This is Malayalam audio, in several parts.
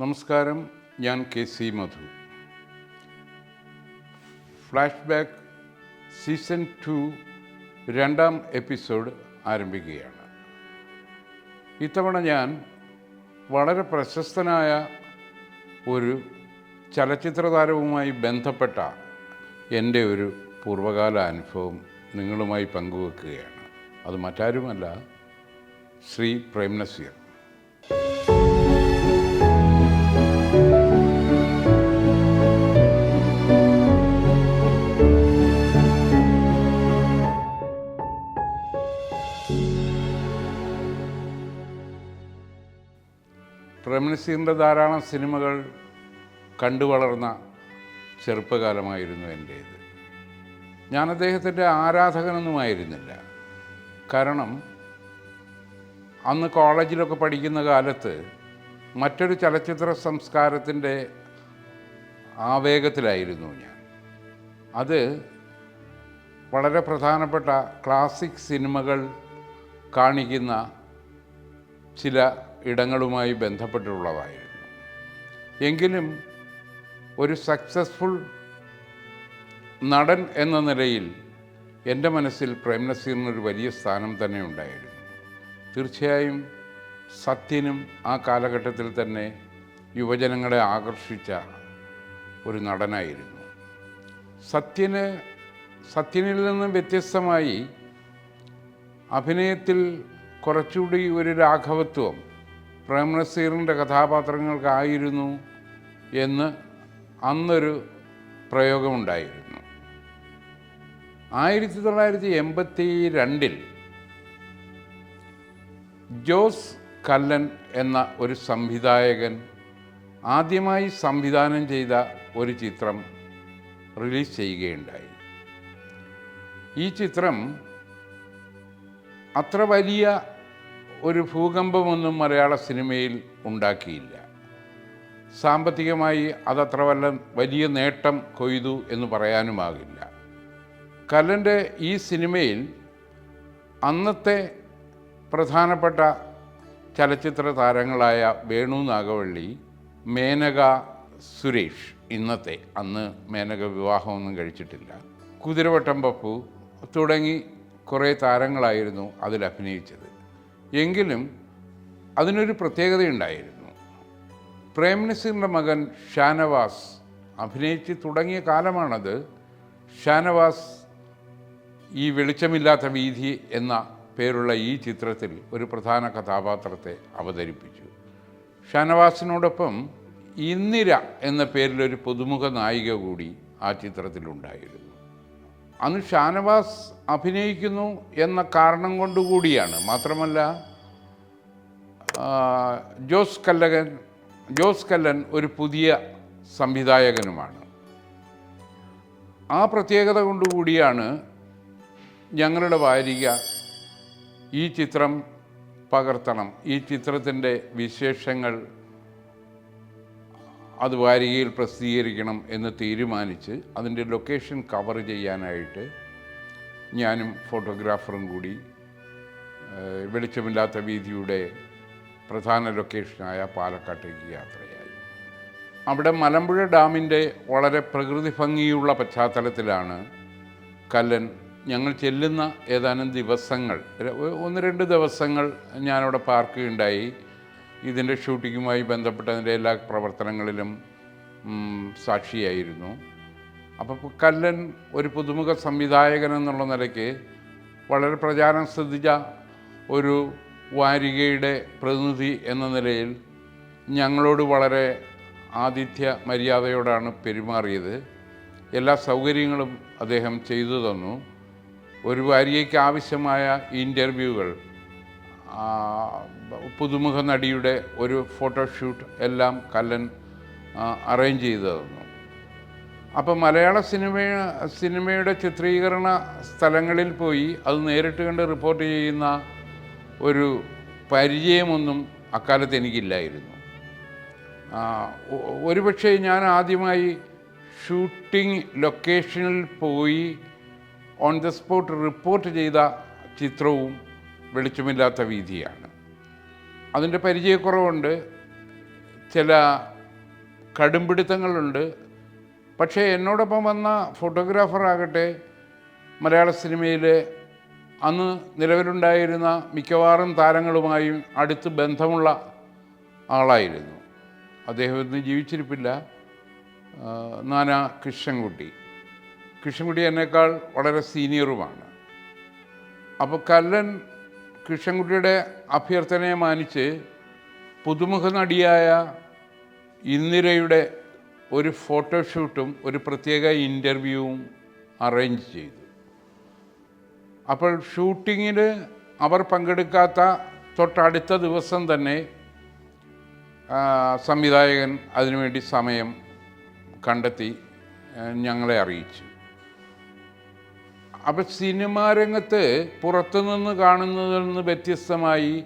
നമസ്കാരം ഞാൻ K C Madhu. Flashback season two രണ്ടാം എപ്പിസോഡ് ആരംഭിക്കുകയാണ്. ഇത്തവണ ഞാൻ വളരെ പ്രശസ്തനായ ഒരു ചലച്ചിത്ര താരവുമായി ബന്ധപ്പെട്ട എന്റെ ഒരു പൂർവകാല അനുഭവം നിങ്ങളുമായി പങ്കുവെക്കുകയാണ്. അത് മറ്റാരുമല്ല ശ്രീ പ്രേം നസീർ പ്രേംനസീറിന്റെ ധാരാളം സിനിമകൾ കണ്ടു വളർന്ന ചെറുപ്പകാലമായിരുന്നു എന്റേത് ഞാൻ അദ്ദേഹത്തിന്റെ ആരാധകനൊന്നുമായിരുന്നില്ല. കാരണം അന്ന് കോളേജിലൊക്കെ പഠിക്കുന്ന കാലത്ത് മറ്റൊരു ചലച്ചിത്ര സംസ്കാരത്തിന്റെ ആവേഗത്തിലായിരുന്നു ഞാൻ. അത് വളരെ പ്രധാനപ്പെട്ട ക്ലാസിക് സിനിമകൾ കാണിക്കുന്ന ചില ഇടങ്ങളുമായി ബന്ധപ്പെട്ടുള്ളതായിരുന്നു എങ്കിലും ഒരു സക്സസ്ഫുൾ നടൻ എന്ന നിലയിൽ എന്റെ മനസ്സിൽ പ്രേം നസീറിനൊരു വലിയ സ്ഥാനം തന്നെ ഉണ്ടായിരുന്നു. തീർച്ചയായും സത്യനും ആ കാലഘട്ടത്തിൽ തന്നെ യുവജനങ്ങളെ ആകർഷിച്ച ഒരു നടനായിരുന്നു. സത്യന് സത്യനിൽ നിന്നും വ്യത്യസ്തമായി അഭിനയത്തിൽ കുറച്ചുകൂടി ഒരു രാഘവത്വം പ്രേം നസീറിന്റെ കഥാപാത്രങ്ങൾക്കായിരുന്നു എന്ന് അന്നൊരു പ്രയോഗമുണ്ടായിരുന്നു. ആയിരത്തി തൊള്ളായിരത്തി എൺപത്തി രണ്ടിൽ ജോസ് കല്ലൻ എന്ന ഒരു സംവിധായകൻ ആദ്യമായി സംവിധാനം ചെയ്ത ഒരു ചിത്രം റിലീസ് ചെയ്യുകയുണ്ടായി. ഈ ചിത്രം അത്ര വലിയ ഒരു ഭൂകമ്പമൊന്നും മലയാള സിനിമയിൽ ഉണ്ടാക്കിയില്ല. സാമ്പത്തികമായി അതത്ര വല്ല വലിയ നേട്ടം കൊയ്തു എന്ന് പറയാനുമാകില്ല. കല്ലന്റെ ഈ സിനിമയിൽ അന്നത്തെ പ്രധാനപ്പെട്ട ചലച്ചിത്ര താരങ്ങളായ വേണു നാഗവള്ളി മേനക സുരേഷ് ഇന്നത്തെ അന്ന് മേനക വിവാഹമൊന്നും കഴിച്ചിട്ടില്ല. കുതിരവട്ടം പപ്പു തുടങ്ങി കുറേ താരങ്ങളായിരുന്നു അതിൽ അഭിനയിച്ചത് എങ്കിലും അതിനൊരു പ്രത്യേകതയുണ്ടായിരുന്നു. പ്രേം നസീറിന്റെ മകൻ ഷാനവാസ് അഭിനയിച്ച് തുടങ്ങിയ കാലമാണത്. ഷാനവാസ് ഈ വെളിച്ചമില്ലാത്ത വീതി എന്ന പേരുള്ള ഈ ചിത്രത്തിൽ ഒരു പ്രധാന കഥാപാത്രത്തെ അവതരിപ്പിച്ചു. ഷാനവാസിനോടൊപ്പം ഇന്ദിര എന്ന പേരിലൊരു പുതുമുഖ നായിക കൂടി ആ ചിത്രത്തിലുണ്ടായിരുന്നു. അന്ന് ഷാനവാസ് അഭിനയിക്കുന്നു എന്ന കാരണം കൊണ്ടുകൂടിയാണ്. മാത്രമല്ല ജോസ് കല്ലകൻ ജോസ് കല്ലൻ ഒരു പുതിയ സംവിധായകനുമാണ്. ആ പ്രത്യേകത കൊണ്ടുകൂടിയാണ് ഞങ്ങളുടെ വാരിക ഈ ചിത്രം പകർത്തണം. ഈ ചിത്രത്തിന്റെ വിശേഷങ്ങൾ അത് വാരികയിൽ പ്രസിദ്ധീകരിക്കണം എന്ന് തീരുമാനിച്ച് അതിന്റെ ലൊക്കേഷൻ കവർ ചെയ്യാനായിട്ട് ഞാനും ഫോട്ടോഗ്രാഫറും കൂടി വെളിച്ചമില്ലാത്ത വീതിയുടെ പ്രധാന ലൊക്കേഷനായ പാലക്കാട്ടേക്ക് യാത്രയായി. അവിടെ മലമ്പുഴ ഡാമിന്റെ വളരെ പ്രകൃതി ഭംഗിയുള്ള പശ്ചാത്തലത്തിലാണ് കല്ലൻ ഞങ്ങൾ ചെല്ലുന്ന ഏതാനും ദിവസങ്ങൾ ഒന്ന് രണ്ട് ദിവസങ്ങൾ ഞാനവിടെ പാർക്കുകയുണ്ടായി ഇതിന്റെ ഷൂട്ടിങ്ങുമായി ബന്ധപ്പെട്ടതിന്റെ എല്ലാ പ്രവർത്തനങ്ങളിലും സാക്ഷിയായിരുന്നു. അപ്പോൾ കല്ലൻ ഒരു പുതുമുഖ സംവിധായകൻ എന്നുള്ള നിലയ്ക്ക് വളരെ പ്രചാരം ശ്രദ്ധിച്ച ഒരു വാരികയുടെ പ്രതിനിധി എന്ന നിലയിൽ ഞങ്ങളോട് വളരെ ആതിഥ്യ മര്യാദയോടാണ് പെരുമാറിയത്. എല്ലാ സൗകര്യങ്ങളും അദ്ദേഹം ചെയ്തു തന്നു. ഒരു വാരികയ്ക്ക് ആവശ്യമായ ഇന്റർവ്യൂകൾ പുതുമുഖ നടിയുടെ ഒരു ഫോട്ടോഷൂട്ട് എല്ലാം കല്ലൻ അറേഞ്ച് ചെയ്തു തന്നു. അപ്പോൾ മലയാള സിനിമ സിനിമയുടെ ചിത്രീകരണ സ്ഥലങ്ങളിൽ പോയി അത് നേരിട്ട് കണ്ട് റിപ്പോർട്ട് ചെയ്യുന്ന ഒരു പരിചയമൊന്നും അക്കാലത്ത് എനിക്കില്ലായിരുന്നു. ഒരുപക്ഷെ ഞാൻ ആദ്യമായി ഷൂട്ടിംഗ് ലൊക്കേഷനിൽ പോയി ഓൺ ദ സ്പോട്ട് റിപ്പോർട്ട് ചെയ്ത ചിത്രവും വെളിച്ചമില്ലാത്ത വീതിയാണ്. അതിന്റെ പരിചയക്കുറവുണ്ട്. ചില കടുംപിടുത്തങ്ങളുണ്ട്. പക്ഷേ എന്നോടൊപ്പം വന്ന ഫോട്ടോഗ്രാഫർ ആകട്ടെ മലയാള സിനിമയിൽ അന്ന് നിലവിലുണ്ടായിരുന്ന മിക്കവാറും താരങ്ങളുമായും അടുത്ത് ബന്ധമുള്ള ആളായിരുന്നു. അദ്ദേഹം ഇന്ന് ജീവിച്ചിരിപ്പില്ല. നാനാ കൃഷ്ണൻകുട്ടി. കൃഷ്ണൻകുട്ടി എന്നേക്കാൾ വളരെ സീനിയറുമാണ്. അപ്പോൾ കല്ലൻ കൃഷ്ണൻകുട്ടിയുടെ അഭ്യർത്ഥനയെ മാനിച്ച് പുതുമുഖ നടിയായ ഇന്ദിരയുടെ ഒരു ഫോട്ടോഷൂട്ടും ഒരു പ്രത്യേക ഇന്റർവ്യൂവും അറേഞ്ച് ചെയ്തു. അപ്പോൾ ഷൂട്ടിങ്ങിൽ അവർ പങ്കെടുക്കാത്ത തൊട്ടടുത്ത ദിവസം തന്നെ സംവിധായകൻ അതിനുവേണ്ടി സമയം കണ്ടെത്തി ഞങ്ങളെ അറിയിച്ചു. അപ്പം സിനിമാ രംഗത്ത് പുറത്തുനിന്ന് കാണുന്നതിൽ നിന്ന് വ്യത്യസ്തമായി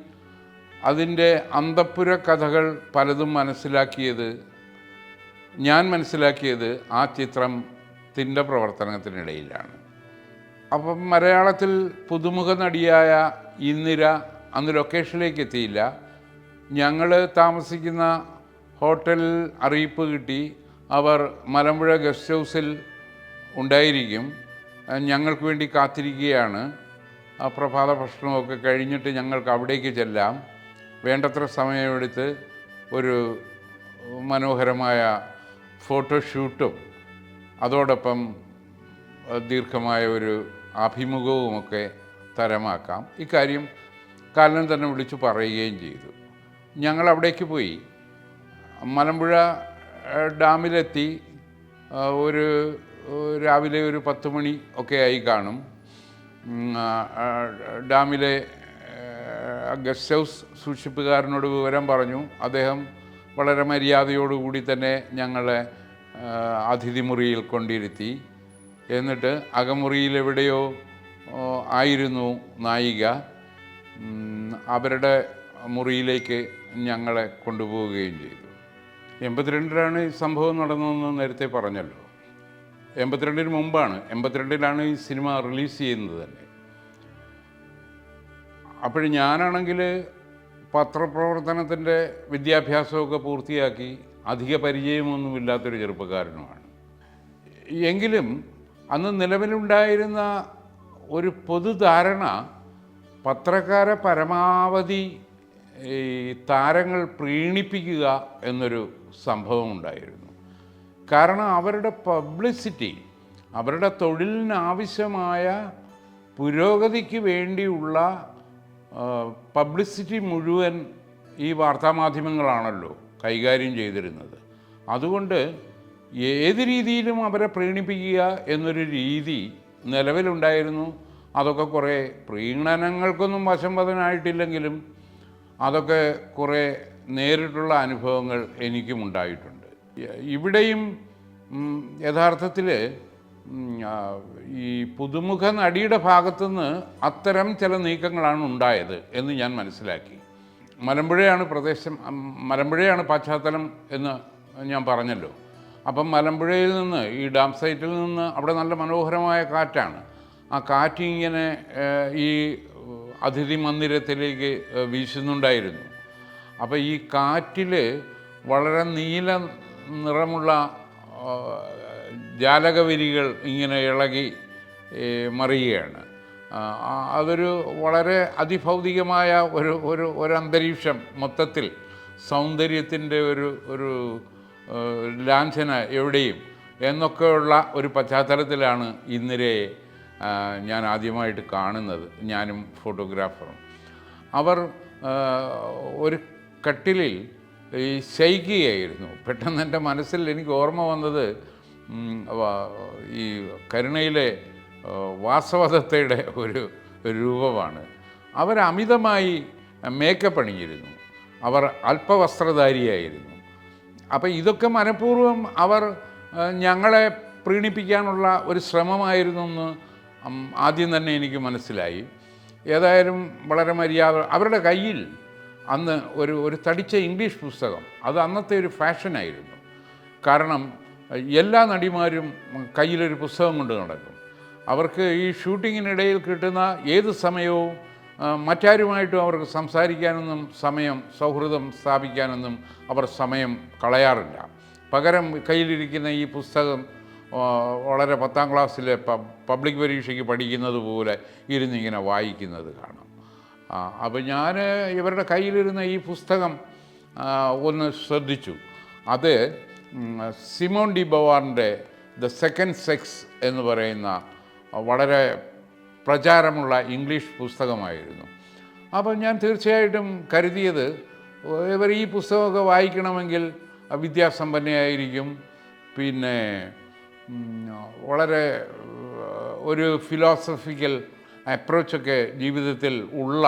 അതിന്റെ അന്തപ്പുര കഥകൾ പലതും മനസ്സിലാക്കിയത് ഞാൻ മനസ്സിലാക്കിയത് ആ ചിത്രത്തിന്റെ പ്രവർത്തനത്തിനിടയിലാണ്. അപ്പം മലയാളത്തിൽ പുതുമുഖ നടിയായ ഇന്ദിര അന്ന് ലൊക്കേഷനിലേക്ക് എത്തിയില്ല. ഞങ്ങൾ താമസിക്കുന്ന ഹോട്ടലിൽ അറിയിപ്പ് കിട്ടി. അവർ മലമ്പുഴ ഗസ്റ്റ് ഹൗസിൽ ഉണ്ടായിരിക്കും. ഞങ്ങൾക്ക് വേണ്ടി കാത്തിരിക്കുകയാണ്. ആ പ്രഭാത ഭക്ഷണമൊക്കെ കഴിഞ്ഞിട്ട് ഞങ്ങൾക്ക് അവിടേക്ക് ചെല്ലാം. വേണ്ടത്ര സമയമെടുത്ത് ഒരു മനോഹരമായ ഫോട്ടോഷൂട്ടും അതോടൊപ്പം ദീർഘമായ ഒരു അഭിമുഖവുമൊക്കെ തരമാക്കാം. ഇക്കാര്യം കാലൻ തന്നെ വിളിച്ചു പറയുകയും ചെയ്തു. ഞങ്ങൾ അവിടേക്ക് പോയി. മലമ്പുഴ ഡാമിലെത്തി ഒരു രാവിലെ ഒരു പത്ത് മണി ഒക്കെ ആയി കാണും. ഡാമിലെ ഗസ്റ്റ് ഹൗസ് സൂക്ഷിപ്പുകാരനോട് വിവരം പറഞ്ഞു. അദ്ദേഹം വളരെ മര്യാദയോടുകൂടി തന്നെ ഞങ്ങളെ അതിഥിമുറിയിൽ അതിഥി മുറിയിൽ കൊണ്ടിരുത്തി. എന്നിട്ട് അകമുറിയിൽ എവിടെയോ ആയിരുന്നു നായിക. അവരുടെ മുറിയിലേക്ക് ഞങ്ങളെ കൊണ്ടുപോവുകയും ചെയ്തു. എൺപത്തിരണ്ടിലാണ് ഈ സംഭവം നടന്നതെന്ന് നേരത്തെ പറഞ്ഞല്ലോ. എൺപത്തിരണ്ടിന് മുമ്പാണ്. എൺപത്തിരണ്ടിലാണ് ഈ സിനിമ റിലീസ് ചെയ്യുന്നത് തന്നെ. അപ്പോൾ ഞാനാണെങ്കിൽ പത്രപ്രവർത്തനത്തിന്റെ വിദ്യാഭ്യാസമൊക്കെ പൂർത്തിയാക്കി അധിക പരിചയമൊന്നുമില്ലാത്തൊരു ചെറുപ്പക്കാരനുമാണ്. എങ്കിലും അന്ന് നിലവിലുണ്ടായിരുന്ന ഒരു പൊതുധാരണ പത്രക്കാരെ പരമാവധി ഈ താരങ്ങൾ പ്രീണിപ്പിക്കുക എന്നൊരു സംഭവം ഉണ്ടായിരുന്നു കാരണം അവരുടെ പബ്ലിസിറ്റി അവരുടെ തൊഴിലിനാവശ്യമായ പുരോഗതിക്ക് വേണ്ടിയുള്ള പബ്ലിസിറ്റി മുഴുവൻ ഈ വാർത്താമാധ്യമങ്ങളാണല്ലോ കൈകാര്യം ചെയ്തിരുന്നത്. അതുകൊണ്ട് ഏത് രീതിയിലും അവരെ പ്രീണിപ്പിക്കുക എന്നൊരു രീതി നിലവിലുണ്ടായിരുന്നു. അതൊക്കെ കുറേ പ്രീണനങ്ങൾക്കൊന്നും വശംവദനായിട്ടില്ലെങ്കിലും അതൊക്കെ കുറേ നേരിട്ടുള്ള അനുഭവങ്ങൾ എനിക്കും ഉണ്ടായിട്ടുണ്ട് ഇവിടെയും യഥാർത്ഥത്തിൽ ഈ പുതുമുഖ നടിയുടെ ഭാഗത്തുനിന്ന് അത്തരം ചില നീക്കങ്ങളാണ് ഉണ്ടായത് എന്ന് ഞാൻ മനസ്സിലാക്കി. മലമ്പുഴയാണ് പ്രദേശം മലമ്പുഴയാണ് പശ്ചാത്തലം എന്ന് ഞാൻ പറഞ്ഞല്ലോ. അപ്പം മലമ്പുഴയിൽ നിന്ന് ഈ ഡാം സൈറ്റിൽ നിന്ന് അവിടെ നല്ല മനോഹരമായ കാറ്റാണ്. ആ കാറ്റ് ഇങ്ങനെ ഈ അതിഥി മന്ദിരത്തിലേക്ക് വീശുന്നുണ്ടായിരുന്നു. അപ്പോൾ ഈ കാറ്റിൽ വളരെ നീല നിറമുള്ള ജാലകവിരികൾ ഇങ്ങനെ ഇളകി മറിയുകയാണ്. അതൊരു വളരെ അതിഭൗതികമായ ഒരു ഒരു ഒരു അന്തരീക്ഷം മൊത്തത്തിൽ സൗന്ദര്യത്തിന്റെ ഒരു ഒരു ലാഞ്ചന എവിടെയും എന്നൊക്കെയുള്ള ഒരു പശ്ചാത്തലത്തിലാണ് ഇന്ദിരയെ ഞാൻ ആദ്യമായിട്ട് കാണുന്നത് ഞാനും ഫോട്ടോഗ്രാഫറും. അവർ ഒരു കട്ടിലിൽ ഈ ശയിക്കുകയായിരുന്നു പെട്ടെന്ന് എന്റെ മനസ്സിൽ എനിക്ക് ഓർമ്മ വന്നത് ഈ കരുണയിലെ വാസവദത്തയുടെ ഒരു രൂപമാണ്. അവർ അമിതമായി മേക്കപ്പ് അണിഞ്ഞിരുന്നു അവർ അല്പവസ്ത്രധാരിയായിരുന്നു. അപ്പം ഇതൊക്കെ മനഃപൂർവം അവർ ഞങ്ങളെ പ്രീണിപ്പിക്കാനുള്ള ഒരു ശ്രമമായിരുന്നു എന്ന് ആദ്യം തന്നെ എനിക്ക് മനസ്സിലായി. ഏതായാലും വളരെ മര്യാദ അവരുടെ കയ്യിൽ അന്ന് ഒരു ഒരു തടിച്ച ഇംഗ്ലീഷ് പുസ്തകം. അത് അന്നത്തെ ഒരു ഫാഷനായിരുന്നു. കാരണം എല്ലാ നടിമാരും കയ്യിലൊരു പുസ്തകം കൊണ്ട് നടക്കും. അവർക്ക് ഈ ഷൂട്ടിങ്ങിനിടയിൽ കിട്ടുന്ന ഏത് സമയവും മറ്റാരുമായിട്ടും അവർക്ക് സംസാരിക്കാനൊന്നും സമയം സൗഹൃദം സ്ഥാപിക്കാനൊന്നും അവർ സമയം കളയാറില്ല. പകരം കയ്യിലിരിക്കുന്ന ഈ പുസ്തകം വളരെ പത്താം ക്ലാസ്സിലെ പബ്ലിക് പരീക്ഷയ്ക്ക് പഠിക്കുന്നത് പോലെ ഇരുന്നിങ്ങനെ വായിക്കുന്നത് കാണാം. അപ്പോൾ ഞാൻ ഇവരുടെ കയ്യിലിരുന്ന ഈ പുസ്തകം ഒന്ന് ശ്രദ്ധിച്ചു. അത് സിമോൺ ഡി ബവാറിന്റെ ദ സെക്കൻഡ് സെക്സ് എന്ന് പറയുന്ന വളരെ പ്രചാരമുള്ള ഇംഗ്ലീഷ് പുസ്തകമായിരുന്നു. അപ്പോൾ ഞാൻ തീർച്ചയായിട്ടും കരുതിയത് ഇവർ ഈ പുസ്തകമൊക്കെ വായിക്കണമെങ്കിൽ വിദ്യാസമ്പന്നയായിരിക്കും. പിന്നെ വളരെ ഒരു ഫിലോസഫിക്കൽ അപ്രോച്ചൊക്കെ ജീവിതത്തിൽ ഉള്ള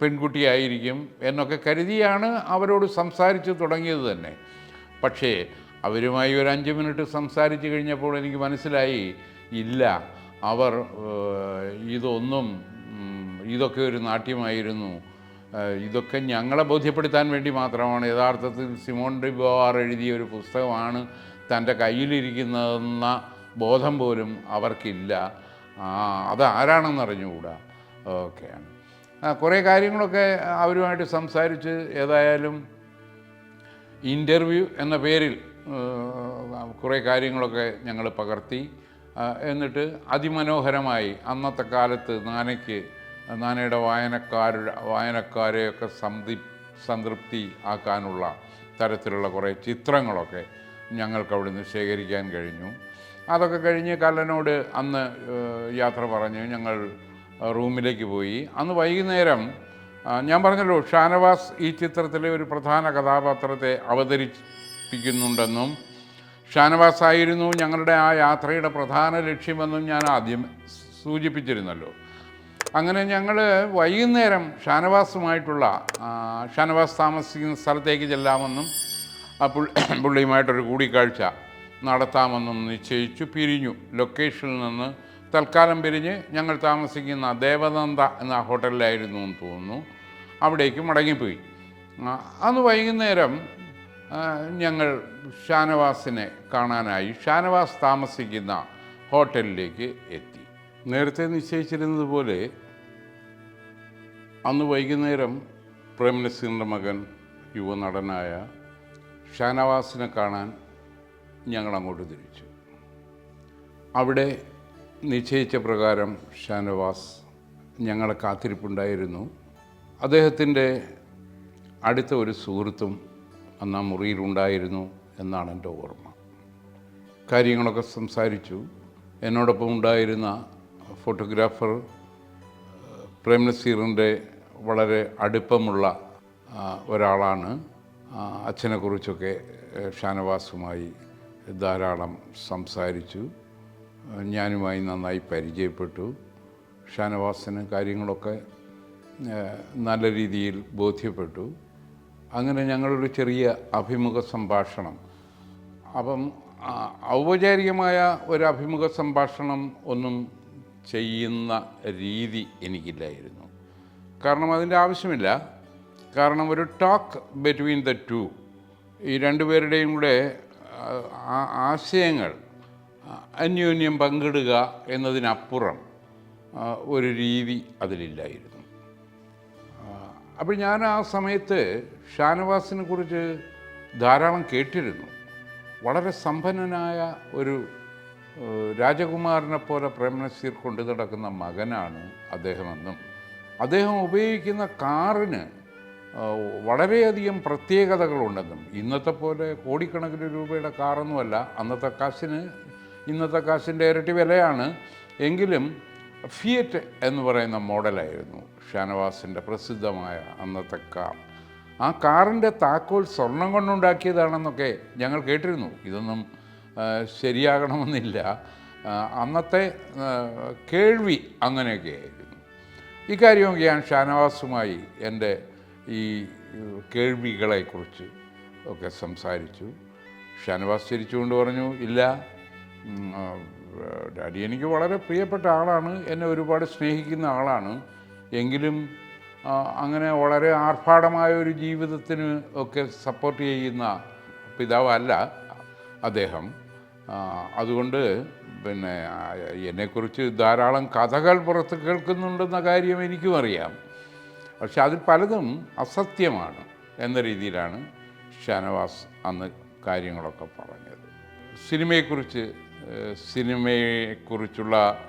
പെൺകുട്ടിയായിരിക്കും എന്നൊക്കെ കരുതിയാണ് അവരോട് സംസാരിച്ച് തുടങ്ങിയത് തന്നെ. പക്ഷേ അവരുമായി ഒരു അഞ്ച് മിനിറ്റ് സംസാരിച്ച് കഴിഞ്ഞപ്പോൾ എനിക്ക് മനസ്സിലായി ഇല്ല അവർ ഇതൊന്നും ഇതൊക്കെ ഒരു നാട്യമായിരുന്നു. ഇതൊക്കെ ഞങ്ങളെ ബോധ്യപ്പെടുത്താൻ വേണ്ടി മാത്രമാണ്. യഥാർത്ഥത്തിൽ സിമോൺ ഡിബോവാർ എഴുതിയ ഒരു പുസ്തകമാണ് തന്റെ കയ്യിലിരിക്കുന്നതെന്ന ബോധം പോലും അവർക്കില്ല. ആ അത് ആരാണെന്ന് അറിഞ്ഞുകൂടാ? ഓക്കെയാണ് കുറേ കാര്യങ്ങളൊക്കെ അവരുമായിട്ട് സംസാരിച്ച് ഏതായാലും ഇന്റർവ്യൂ എന്ന പേരിൽ കുറേ കാര്യങ്ങളൊക്കെ ഞങ്ങൾ പകർത്തി. എന്നിട്ട് അതിമനോഹരമായി അന്നത്തെ കാലത്ത് നാനയ്ക്ക് നാനയുടെ വായനക്കാരുടെ വായനക്കാരെയൊക്കെ സംതൃ സംതൃപ്തി ആക്കാനുള്ള തരത്തിലുള്ള കുറേ ചിത്രങ്ങളൊക്കെ ഞങ്ങൾക്ക് അവിടുന്ന് ശേഖരിക്കാൻ കഴിഞ്ഞു. അതൊക്കെ കഴിഞ്ഞ് കല്ലനോട് അന്ന് യാത്ര പറഞ്ഞ്. ഞങ്ങൾ റൂമിലേക്ക് പോയി. അന്ന് വൈകുന്നേരം ഞാൻ പറഞ്ഞല്ലോ ഷാനവാസ് ഈ ചിത്രത്തിലെ ഒരു പ്രധാന കഥാപാത്രത്തെ അവതരിപ്പിക്കുന്നുണ്ടെന്നും ഷാനവാസ് ആയിരുന്നു ഞങ്ങളുടെ ആ യാത്രയുടെ പ്രധാന ലക്ഷ്യമെന്നും ഞാൻ ആദ്യം സൂചിപ്പിച്ചിരുന്നല്ലോ. അങ്ങനെ ഞങ്ങൾ വൈകുന്നേരം ഷാനവാസുമായിട്ടുള്ള ഷാനവാസ് താമസിക്കുന്ന സ്ഥലത്തേക്ക് ചെല്ലാമെന്നും പുള്ളിയുമായിട്ടൊരു കൂടിക്കാഴ്ച നടത്താമെന്നും നിശ്ചയിച്ചു പിരിഞ്ഞു. ലൊക്കേഷനിൽ നിന്ന് തൽക്കാലം പിരിഞ്ഞ് ഞങ്ങൾ താമസിക്കുന്ന ദേവനന്ദ എന്ന ഹോട്ടലിലായിരുന്നു എന്ന് തോന്നുന്നു. അവിടേക്ക് മടങ്ങിപ്പോയി. അന്ന് വൈകുന്നേരം ഞങ്ങൾ ഷാനവാസിനെ കാണാനായി ഷാനവാസ് താമസിക്കുന്ന ഹോട്ടലിലേക്ക് എത്തി. നേരത്തെ നിശ്ചയിച്ചിരുന്നതുപോലെ അന്ന് വൈകുന്നേരം പ്രേംനസീറിന്റെ മകൻ യുവനടനായ ഷാനവാസിനെ കാണാൻ ഞങ്ങൾ അങ്ങോട്ട് തിരിച്ചു. അവിടെ നിശ്ചയിച്ച പ്രകാരം ഷാനവാസ് ഞങ്ങളെ കാത്തിരിപ്പുണ്ടായിരുന്നു. അദ്ദേഹത്തിന്റെ അടുത്ത ഒരു സുഹൃത്തും അന്ന് ആ മുറിയിലുണ്ടായിരുന്നു എന്നാണ് എന്റെ ഓർമ്മ. കാര്യങ്ങളൊക്കെ സംസാരിച്ചു. എന്നോടൊപ്പം ഉണ്ടായിരുന്ന ഫോട്ടോഗ്രാഫർ പ്രേം നസീറിന്റെ വളരെ അടുപ്പമുള്ള ഒരാളാണ്. അച്ഛനെക്കുറിച്ചൊക്കെ ഷാനവാസുമായി ധാരാളം സംസാരിച്ചു. ഞാനുമായി നന്നായി പരിചയപ്പെട്ടു. ഷാനവാസിന് കാര്യങ്ങളൊക്കെ നല്ല രീതിയിൽ ബോധ്യപ്പെട്ടു. അങ്ങനെ ഞങ്ങളൊരു ചെറിയ അഭിമുഖ സംഭാഷണം. അപ്പം ഔപചാരികമായ ഒരു അഭിമുഖ സംഭാഷണം ഒന്നും ചെയ്യുന്ന രീതി എനിക്കില്ലായിരുന്നു. കാരണം അതിന്റെ ആവശ്യമില്ല. കാരണം ഒരു ടോക്ക് ബിറ്റ്വീൻ ദ ടു ഈ രണ്ടുപേരുടെയും കൂടെ ആശയങ്ങൾ അന്യോന്യം പങ്കിടുക എന്നതിനപ്പുറം ഒരു രീതി അതിലില്ലായിരുന്നു. അപ്പോൾ ഞാൻ ആ സമയത്ത് ഷാനവാസിനെ കുറിച്ച് ധാരാളം കേട്ടിരുന്നു. വളരെ സമ്പന്നനായ ഒരു രാജകുമാരനെ പോലെ പ്രേമനസീർ കൊണ്ടു നടക്കുന്ന മകനാണ് അദ്ദേഹമെന്നും അദ്ദേഹം ഉപയോഗിക്കുന്ന കാറിന് വളരെയധികം പ്രത്യേകതകളുണ്ടെന്നും. ഇന്നത്തെ പോലെ കോടിക്കണക്കിന് രൂപയുടെ കാറൊന്നുമല്ല. അന്നത്തെ കാശിന് ഇന്നത്തെ കാശിന്റെ ഇരട്ടി വിലയാണ്. എങ്കിലും ഫിയറ്റ് എന്ന് പറയുന്ന മോഡലായിരുന്നു ഷാനവാസിന്റെ പ്രസിദ്ധമായ അന്നത്തെ കാർ. ആ കാറിന്റെ താക്കോൽ സ്വർണം കൊണ്ടുണ്ടാക്കിയതാണെന്നൊക്കെ ഞങ്ങൾ കേട്ടിരുന്നു. ഇതൊന്നും ശരിയാകണമെന്നില്ല. അന്നത്തെ കേൾവി അങ്ങനെയൊക്കെ ആയിരുന്നു ഇക്കാര്യമൊക്കെ ഞാൻ ഷാനവാസുമായി എന്റെ ഈ കേൾവികളെക്കുറിച്ച് ഒക്കെ സംസാരിച്ചു. ഷാനവാസ് ചിരിച്ചുകൊണ്ട് പറഞ്ഞു ഇല്ല ഡാഡി എനിക്ക് വളരെ പ്രിയപ്പെട്ട ആളാണ് എന്നെ ഒരുപാട് സ്നേഹിക്കുന്ന ആളാണ്. എങ്കിലും അങ്ങനെ വളരെ ആർഭാടമായ ഒരു ജീവിതത്തിന് ഒക്കെ സപ്പോർട്ട് ചെയ്യുന്ന പിതാവല്ല അദ്ദേഹം. അതുകൊണ്ട് പിന്നെ എന്നെക്കുറിച്ച് ധാരാളം കഥകൾ പുറത്ത് കേൾക്കുന്നുണ്ടെന്ന കാര്യം എനിക്കും അറിയാം. പക്ഷെ അതിൽ പലതും അസത്യമാണ് എന്ന രീതിയിലാണ് ഷാനവാസ് അന്ന് കാര്യങ്ങളൊക്കെ പറഞ്ഞത്. സിനിമയെക്കുറിച്ച് സിനിമയെക്കുറിച്ചുള്ള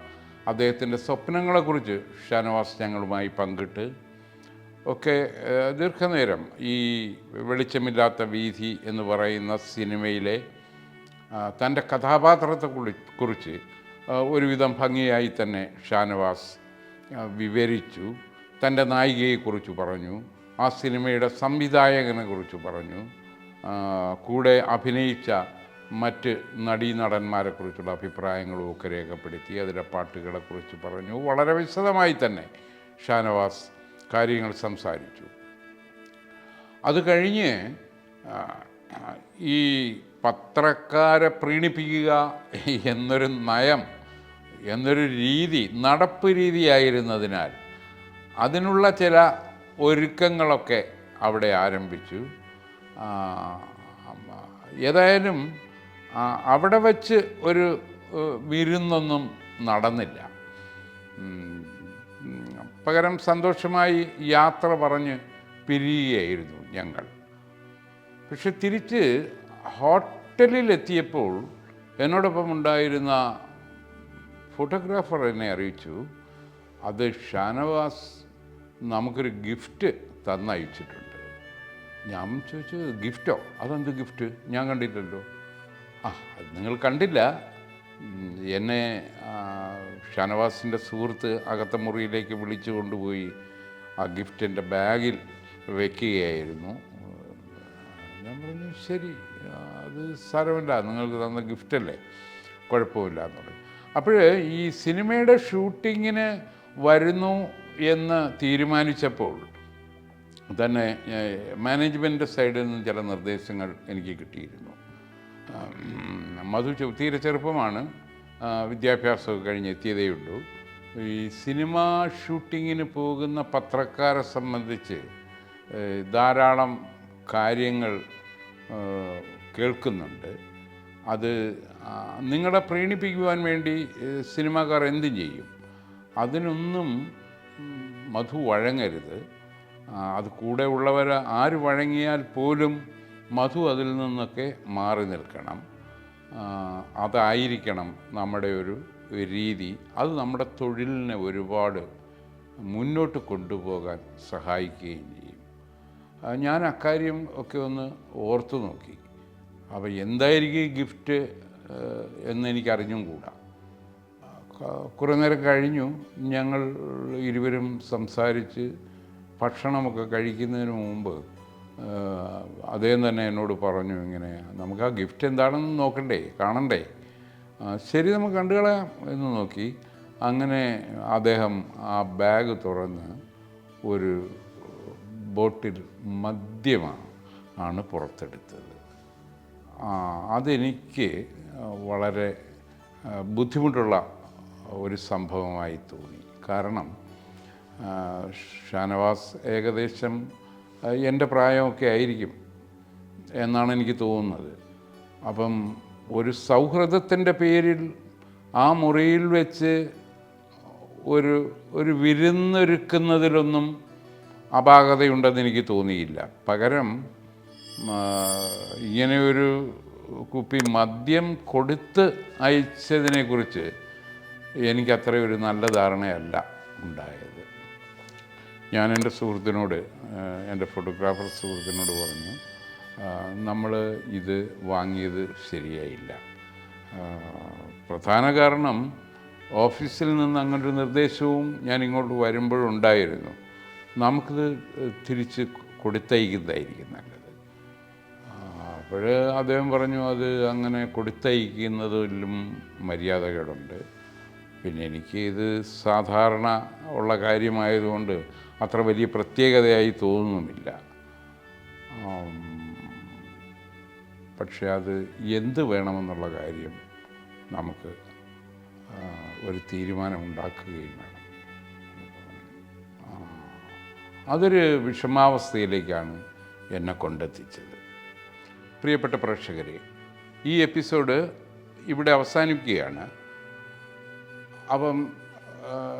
അദ്ദേഹത്തിന്റെ സ്വപ്നങ്ങളെക്കുറിച്ച് ഷാനവാസ് ഞങ്ങളുമായി പങ്കിട്ട് ഒക്കെ ദീർഘനേരം ഈ വെളിച്ചമില്ലാത്ത വീഥി എന്ന് പറയുന്ന സിനിമയിലെ തന്റെ കഥാപാത്രത്തെ കുറി- കുറിച്ച് ഒരുവിധം ഭംഗിയായി തന്നെ ഷാനവാസ് വിവരിച്ചു. തന്റെ നായികയെക്കുറിച്ച് പറഞ്ഞു ആ സിനിമയുടെ സംവിധായകനെ കുറിച്ച് പറഞ്ഞു കൂടെ അഭിനയിച്ച മറ്റ് നടീനടന്മാരെക്കുറിച്ചുള്ള അഭിപ്രായങ്ങളും ഒക്കെ രേഖപ്പെടുത്തി അതിലെ പാട്ടുകളെക്കുറിച്ച് പറഞ്ഞു. വളരെ വിശദമായി തന്നെ ഷാനവാസ് കാര്യങ്ങൾ സംസാരിച്ചു. അത് കഴിഞ്ഞ് ഈ പത്രക്കാരെ പ്രീണിപ്പിക്കുക എന്നൊരു നയം എന്നൊരു രീതി നടപ്പ് രീതിയായിരുന്നതിനാൽ അതിനുള്ള ചില ഒരുക്കങ്ങളൊക്കെ അവിടെ ആരംഭിച്ചു. ഏതായാലും അവിടെ വച്ച് ഒരു വിരുന്നൊന്നും നടന്നില്ല. പകരം സന്തോഷമായി യാത്ര പറഞ്ഞ് പിരിയുകയായിരുന്നു ഞങ്ങൾ. പക്ഷെ തിരിച്ച് ഹോട്ടലിലെത്തിയപ്പോൾ എന്നോടൊപ്പം ഉണ്ടായിരുന്ന ഫോട്ടോഗ്രാഫർ എന്നെ അറിയിച്ചു. അത് ഷാനവാസ് നമുക്കൊരു ഗിഫ്റ്റ് തന്നയച്ചിട്ടുണ്ട്. ഞാൻ ചോദിച്ചു ഗിഫ്റ്റോ അതെന്ത് ഗിഫ്റ്റ് ഞാൻ കണ്ടില്ലല്ലോ. ആ അത് നിങ്ങൾ കണ്ടില്ല. എന്നെ ഷനവാസിന്റെ സുഹൃത്ത് അകത്ത മുറിയിലേക്ക് വിളിച്ചു കൊണ്ടുപോയി ആ ഗിഫ്റ്റ് എന്റെ ബാഗിൽ വെക്കുകയായിരുന്നു. ഞാൻ പറഞ്ഞു ശരി അത് സാരമില്ല നിങ്ങൾക്ക് തന്ന ഗിഫ്റ്റല്ലേ കുഴപ്പമില്ല എന്ന് പറഞ്ഞു. അപ്പോൾ ഈ സിനിമയുടെ ഷൂട്ടിങ്ങിന് വരുന്നു എന്ന് തീരുമാനിച്ചപ്പോൾ തന്നെ മാനേജ്മെന്റ് സൈഡിൽ നിന്ന് ചില നിർദ്ദേശങ്ങൾ എനിക്ക് കിട്ടിയിരുന്നു. മധു തീരെ ചെറുപ്പമാണ്. വിദ്യാഭ്യാസമൊക്കെ കഴിഞ്ഞ് എത്തിയതേ ഉള്ളൂ. ഈ സിനിമ ഷൂട്ടിങ്ങിന് പോകുന്ന പത്രക്കാരെ സംബന്ധിച്ച് ധാരാളം കാര്യങ്ങൾ കേൾക്കുന്നുണ്ട്. അത് നിങ്ങളെ പ്രീണിപ്പിക്കുവാൻ വേണ്ടി സിനിമാക്കാർ എന്തും ചെയ്യും. അതിനൊന്നും മധു വഴങ്ങരുത്. അത് കൂടെ ഉള്ളവർ ആര് വഴങ്ങിയാൽ പോലും മധു അതിൽ നിന്നൊക്കെ മാറി നിൽക്കണം. അതായിരിക്കണം നമ്മുടെ ഒരു രീതി. അത് നമ്മുടെ തൊഴിലിനെ ഒരുപാട് മുന്നോട്ട് കൊണ്ടുപോകാൻ സഹായിക്കുകയും ചെയ്യും. ഞാൻ അക്കാര്യം ഒക്കെ ഒന്ന് ഓർത്തു നോക്കി. അപ്പോൾ എന്തായിരിക്കും ഗിഫ്റ്റ് എന്നെനിക്കറിഞ്ഞും കൂടാ. കുറേ നേരം കഴിഞ്ഞു. ഞങ്ങൾ ഇരുവരും സംസാരിച്ച് ഭക്ഷണമൊക്കെ കഴിക്കുന്നതിന് മുമ്പ് അദ്ദേഹം തന്നെ എന്നോട് പറഞ്ഞു ഇങ്ങനെ നമുക്ക് ആ ഗിഫ്റ്റ് എന്താണെന്ന് നോക്കണ്ടേ കാണണ്ടേ? ശരി നമുക്ക് കണ്ടുകളയാം എന്ന് നോക്കി. അങ്ങനെ അദ്ദേഹം ആ ബാഗ് തുറന്ന് ഒരു ബോട്ടിൽ മദ്യമാണ് ആണ് പുറത്തെടുത്തത്. അതെനിക്ക് വളരെ ബുദ്ധിമുട്ടുള്ള ഒരു സംഭവമായി തോന്നി. കാരണം ഷാനവാസ് ഏകദേശം എന്റെ പ്രായമൊക്കെ ആയിരിക്കും എന്നാണ് എനിക്ക് തോന്നുന്നത്. അപ്പം ഒരു സൗഹൃദത്തിന്റെ പേരിൽ ആ മുറിയിൽ വെച്ച് ഒരു ഒരു വിരുന്നൊരുക്കുന്നതിലൊന്നും അപാകതയുണ്ടെന്ന് എനിക്ക് തോന്നിയില്ല. പകരം ഇങ്ങനെയൊരു കുപ്പി മദ്യം കൊടുത്ത് അയച്ചതിനെക്കുറിച്ച് എനിക്ക് അത്ര ഒരു നല്ല ധാരണയല്ല ഉണ്ടായത്. ഞാൻ എന്റെ സുഹൃത്തിനോട് എന്റെ ഫോട്ടോഗ്രാഫർ സുഹൃത്തിനോട് പറഞ്ഞു നമ്മൾ ഇത് വാങ്ങിയത് ശരിയായില്ല. പ്രധാന കാരണം ഓഫീസിൽ നിന്ന് അങ്ങനൊരു നിർദ്ദേശവും ഞാൻ ഇങ്ങോട്ട് വരുമ്പോഴുണ്ടായിരുന്നു. നമുക്കിത് തിരിച്ച് കൊടുത്തയക്കുന്നതായിരിക്കും നല്ലത്. അപ്പോൾ അദ്ദേഹം പറഞ്ഞു അത് അങ്ങനെ കൊടുത്തയക്കുന്നതിലും മര്യാദകളുണ്ട് പിന്നെ എനിക്ക് ഇത് സാധാരണ ഉള്ള കാര്യമായതുകൊണ്ട് അത്ര വലിയ പ്രത്യേകതയായി തോന്നുന്നുമില്ല. പക്ഷെ അത് എന്ത് വേണമെന്നുള്ള കാര്യം നമുക്ക് ഒരു തീരുമാനമുണ്ടാക്കുകയും വേണം. അതൊരു വിഷമാവസ്ഥയിലേക്കാണ് എന്നെ കൊണ്ടെത്തിച്ചത്. പ്രിയപ്പെട്ട പ്രേക്ഷകരെ ഈ എപ്പിസോഡ് ഇവിടെ അവസാനിക്കുകയാണ്. അപ്പം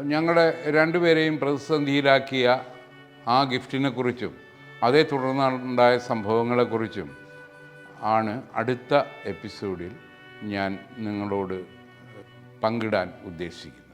ഞങ്ങളുടെ രണ്ടുപേരെയും പ്രതിസന്ധിയിലാക്കിയ ആ ഗിഫ്റ്റിനെ കുറിച്ചും അതേ തുടർന്നുണ്ടായ സംഭവങ്ങളെക്കുറിച്ചും ആണ് അടുത്ത എപ്പിസോഡിൽ ഞാൻ നിങ്ങളോട് പങ്കിടാൻ ഉദ്ദേശിക്കുന്നത്.